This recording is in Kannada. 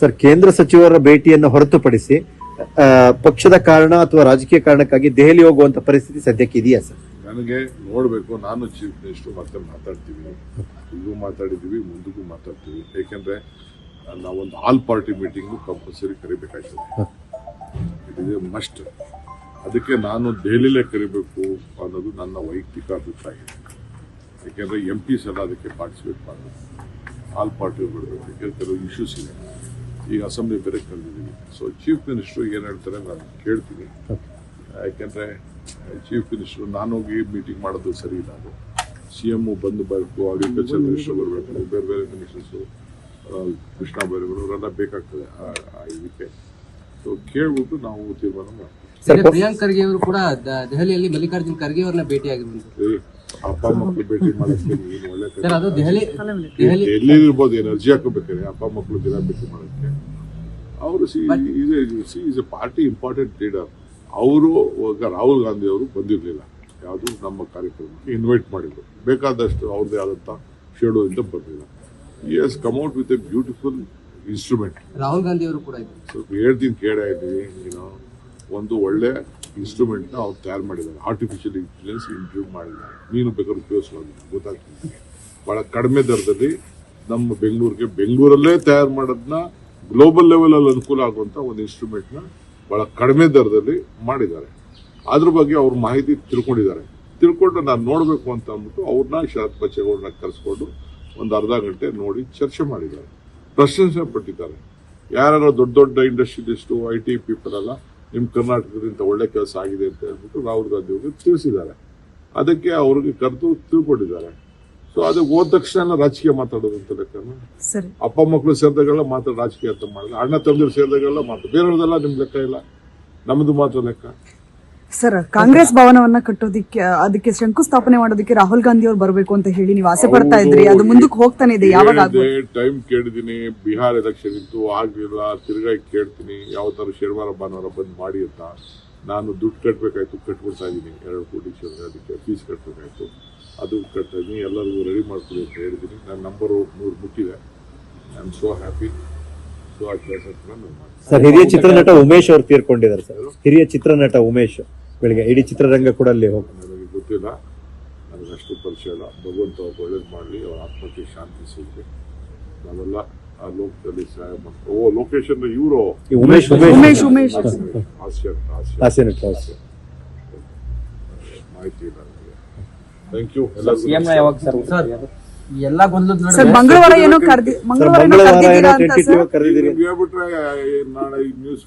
ಸರ್, ಕೇಂದ್ರ ಸಚಿವರ ಭೇಟಿಯನ್ನು ಹೊರತುಪಡಿಸಿ ಪಕ್ಷದ ಕಾರಣ ಅಥವಾ ರಾಜಕೀಯ ಕಾರಣಕ್ಕಾಗಿ ದೆಹಲಿ ಹೋಗುವಂತ ಪರಿಸ್ಥಿತಿ ಸದ್ಯಕ್ಕೆ ಇದೆಯಾ ಸರ್? ನನಗೆ ನೋಡಬೇಕು, ನಾನು ಚೀಫ್ ಮಿನಿಸ್ಟರ್ ಮತ್ತೆ ಮಾತಾಡ್ತೀವಿ ಈಗೂ ಮಾತಾಡಿದ್ದೀವಿ, ಮುಂದಕ್ಕೂ ಮಾತಾಡ್ತೀವಿ. ಏಕೆಂದ್ರೆ ನಾವೊಂದು ಆಲ್ ಪಾರ್ಟಿ ಮೀಟಿಂಗು ಕಂಪಲ್ಸರಿ ಕರಿಬೇಕಾಗ್ತದೆ ಇದು ಮಸ್ಟ್ ಅದಕ್ಕೆ ನಾನು ದೆಹಲಿಲೇ ಕರಿಬೇಕು ಅನ್ನೋದು ನನ್ನ ವೈಯಕ್ತಿಕ ಅಭಿಪ್ರಾಯ. ಯಾಕೆಂದ್ರೆ ಎಂ ಪಿಸ್ ಎಲ್ಲ ಅದಕ್ಕೆ ಪಾರ್ಟಿಸಿಪೇಟ್ ಮಾಡಬೇಕು. ಆಲ್ ಪಾರ್ಟಿ ಬಿಡಬೇಕು ಯಾಕೆಂದ್ರೆ ಕೆಲವು ಇಶ್ಯೂಸ್ ಇದೆ. ಈಗ ಅಸೆಂಬ್ಲಿ ಬೇರೆ ಕರೆದಿದ್ದೀವಿ ಸೊ ಚೀಫ್ ಮಿನಿಸ್ಟರ್ ಏನು ಹೇಳ್ತಾರೆ ನಾನು ಕೇಳ್ತೀನಿ. ಯಾಕೆಂದರೆ ಚೀಫ್ ಮಿನಿಸ್ಟರ್ ನಾನು ಹೋಗಿ ಮೀಟಿಂಗ್ ಮಾಡೋದು ಸರಿ ಇಲ್ಲ ಅದು. ಸಿ ಎಮ್ಮು ಬಂದು ಬರಬೇಕು ಅಗ್ರಿಕಲ್ಚರ್ ಮಿನಿಸ್ಟರ್ ಬರಬೇಕು ಬೇರೆ ಬೇರೆ ಮಿನಿಸ್ಟರ್ಸು ಕೃಷ್ಣ ಬೈರೇಗೌಡ ಅವರೆಲ್ಲ ಬೇಕಾಗ್ತದೆ ಆ- ಇದಕ್ಕೆ. ಸೊ ಕೇಳ್ಬಿಟ್ಟು ನಾವು ತೀರ್ಮಾನ ಮಾಡ್ತೀವಿ. ಪ್ರಿಯಾಂಕ್ ಖರ್ಗೆ ಅವರು ಕೂಡ ದ- ದೆಹಲಿಯಲ್ಲಿ ಮಲ್ಲಿಕಾರ್ಜುನ್ ಖರ್ಗೆ ಅವರನ್ನ ಭೇಟಿಯಾಗಿರುವಂತದ್ದು ಏ, ಅಪ್ಪ ಮಕ್ಕಳು ಭೇಟಿ ಮಾಡಕ್ಕೆ ನೀನು ಒಳ್ಳೆ ಸರ್ ಅದು ದೆಹಲಿ ದೆಹಲಿ ಎಲ್ಲಿ ಇರ್ಬೋದು ಎನರ್ಜಿ ಹಾಕೋಬೇಕಾದ್ರೆ ಅಪ್ಪ ಮಕ್ಕಳು ದಿನ ಭೇಟಿ ಮಾಡಕ್ಕೆ. ಅವರು she is a party important leader ಅವರು ರಾಹುಲ್ ಗಾಂಧಿ ಅವರು ಬಂದಿರಲಿಲ್ಲ. ಯಾವುದು ನಮ್ಮ ಕಾರ್ಯಕ್ರಮಕ್ಕೆ ಇನ್ವೈಟ್ ಮಾಡಿದ್ರು. ಬೇಕಾದಷ್ಟು ಅವ್ರದ್ದೇ ಆದಂತ ಶೇಡು ಅಂತ ಬರಲಿಲ್ಲ ಈ has come out with a beautiful instrument Rahul Gandhi ಅವರು ಕೂಡ ಇದ್ರು ಸ್ವಲ್ಪ ಹೇಳ್ತೀನಿ ಕೇಳ ಇದ್ದೀವಿ ಏನೋ ಒಂದು ಒಳ್ಳೆ ಇನ್ಸ್ಟ್ರೂಮೆಂಟ್ನ ಅವ್ರು ತಯಾರು ಮಾಡಿದ್ದಾರೆ. ಆರ್ಟಿಫಿಷಿಯಲ್ ಇಂಟೆಲಿಜೆನ್ಸ್ ಇಂಪ್ರೂವ್ ಮಾಡಿದ್ದಾರೆ. ನೀನು ಬೇಕಾದ್ರೆ ಉಪಯೋಗಿಸಬಹುದು ಗೊತ್ತಾಗ್ತದೆ ಬಹಳ ಕಡಿಮೆ ದರದಲ್ಲಿ ನಮ್ಮ ಬೆಂಗಳೂರಿಗೆ ಬೆಂಗಳೂರಲ್ಲೇ ತಯಾರು ಮಾಡೋದನ್ನ ಗ್ಲೋಬಲ್ ಲೆವೆಲಲ್ಲಿ ಅನುಕೂಲ ಆಗುವಂಥ ಒಂದು ಇನ್ಸ್ಟ್ರೂಮೆಂಟ್ ಭಾಳ ಕಡಿಮೆ ದರದಲ್ಲಿ ಮಾಡಿದ್ದಾರೆ. ಅದ್ರ ಬಗ್ಗೆ ಅವ್ರ ಮಾಹಿತಿ ತಿಳ್ಕೊಂಡಿದ್ದಾರೆ. ತಿಳ್ಕೊಂಡು ನಾನು ನೋಡಬೇಕು ಅಂತ ಅಂದ್ಬಿಟ್ಟು ಅವ್ರನ್ನ ಶರತ್ ಬಚ್ಚೇಗೌಡನ್ನ ಕರೆಸ್ಕೊಂಡು ಒಂದು ಅರ್ಧ ಗಂಟೆ ನೋಡಿ ಚರ್ಚೆ ಮಾಡಿದ್ದಾರೆ. ಪ್ರಶಂಸೆ ಪಟ್ಟಿದ್ದಾರೆ. ಯಾರು ದೊಡ್ಡ ದೊಡ್ಡ ಇಂಡಸ್ಟ್ರಿಯಲಿಸ್ಟು ಐ ಟಿ ಪೀಪಲ್ ಎಲ್ಲ ನಿಮ್ ಕರ್ನಾಟಕದಿಂದ ಒಳ್ಳೆ ಕೆಲಸ ಆಗಿದೆ ಅಂತ ಹೇಳ್ಬಿಟ್ಟು ರಾಹುಲ್ ಗಾಂಧಿ ಅವರಿಗೆ ತಿಳಿಸಿದ್ದಾರೆ. ಅದಕ್ಕೆ ಅವ್ರಿಗೆ ಕರೆದು ತಿಳ್ಕೊಂಡಿದ್ದಾರೆ. ಸೊ ಅದು ಹೋದ ತಕ್ಷಣ ರಾಜಕೀಯ ಮಾತಾಡೋದು ಅಂತ ಲೆಕ್ಕನ? ಸರಿ. ಅಪ್ಪ ಮಕ್ಕಳು ಸೇರಿದಾಗೆಲ್ಲ ಮಾತ್ರ ರಾಜಕೀಯ ಅಂತ ಮಾಡಿದ್ರೆ ಅಣ್ಣ ತಮ್ಮದಿರು ಸೇರಿದಾಗೆಲ್ಲ ಮಾತ್ರ ಬೇರೆಯವ್ರದೆಲ್ಲ ನಿಮ್ ಲೆಕ್ಕ ಇಲ್ಲ. ನಮ್ಮದು ಮಾತ್ರ ಲೆಕ್ಕ. ಸರ್ ಕಾಂಗ್ರೆಸ್ ಭವನವನ್ನ ಕಟ್ಟೋದಿಕ್ಕೆ ಅದಕ್ಕೆ ಶಂಕುಸ್ಥಾಪನೆ ಮಾಡೋದಕ್ಕೆ ರಾಹುಲ್ ಗಾಂಧಿ ಅವರು ಬರಬೇಕು ಅಂತ ಹೇಳಿ ನೀವು ಆಸೆ ಪಡ್ತಾ ಇದ್ರಿ. ಅದು ಮುಂದಕ್ಕೆ ಹೋಗ್ತಾನೆ ಇದೆ ಯಾವಾಗ ಟೈಮ್ ಕೇಳಿದೀನಿ ಬಿಹಾರ್ ಎಲೆಕ್ಷನ್ ಇತ್ತು ಆಗ್ಲಿಲ್ಲ ತಿರ್ಗಾ ಕೇಳ್ತೀನಿ ಯಾವತ್ತಾರು ಶನಿವಾರ ಭಾನುವಾರ ಬಂದ್ ಮಾಡಿ ಅಂತ. ನಾನು ದುಡ್ಡು ಕಟ್ಟಬೇಕಾಯ್ತು ಕಟ್ಬಿಡ್ತಾ ಇದೀನಿ. ಎರಡು ಕೋಟಿ ಅದಕ್ಕೆ ಫೀಸ್ ಕಟ್ಟಬೇಕಾಯ್ತು ಅದು ಕಟ್ತಾ ಇದೀನಿ ಎಲ್ಲರಿಗೂ ರೆಡಿ ಮಾಡ್ಕೊಳ್ಳಿ ಅಂತ ಹೇಳಿದೀನಿ. ನನ್ನ ನಂಬರು ನೂರು ಮುಟ್ಟಿದೆ. I am so happy so ಆ ಕೆಲಸ ನಾನು ಸರ್ ಹಿರಿಯ ಚಿತ್ರನಟ ಉಮೇಶ್ ಅವರು ತೀರ್ಕೊಂಡಿದ್ದಾರೆ ಸರ್. ಹಿರಿಯ ಚಿತ್ರನಟ ಉಮೇಶ್. ಬೆಳಿಗ್ಗೆ ಇಡೀ ಚಿತ್ರರಂಗ ಕೂಡ ಅಲ್ಲಿ ಹೋಗಿ ನನಗೆ ಗೊತ್ತಿಲ್ಲ. ನನಗೆ ಅಷ್ಟು ಪರಿಚಯ ಇಲ್ಲ. ಭಗವಂತ ಒಬ್ಬ ಒಳ್ಳೇದು ಮಾಡಲಿ ಅವ್ರ ಆತ್ಮಕ್ಕೆ ಶಾಂತಿ ಸಿಗಲಿ. ನಾವೆಲ್ಲ ಆ ಲೋಕದಲ್ಲಿ ಸಹಾಯ ಮಾಡ್ತೀವಿ. ಓ ಲೋಕೇಶನ್ ಇವರು. ಈ ಉಮೇಶ್ ಉಮೇಶ್ ಉಮೇಶ್ ಹಾಸ್ಯ ಹಾಸ್ಯ ಹಾಸ್ಯ. ಮಾಹಿತಿ ಇಲ್ಲ ನನಗೆ. ಥ್ಯಾಂಕ್ ಯು ಎಲ್ಲ ಸಿಎಂ ಯಾವಾಗ ಸರ್ ಸರ್ ಎಲ್ಲ ಗೊಂದಲದ ಸರ್ ಮಂಗಳವಾರ ಏನೋ ಕರೆದಿ ಮಂಗಳವಾರ ಏನೋ ಮಂಗಳವಾರ ಅಂತ ಸರ್? ನೀವು ಹೇಳ್ಬಿಟ್ರೆ ನಾಳೆ ನ್ಯೂಸ್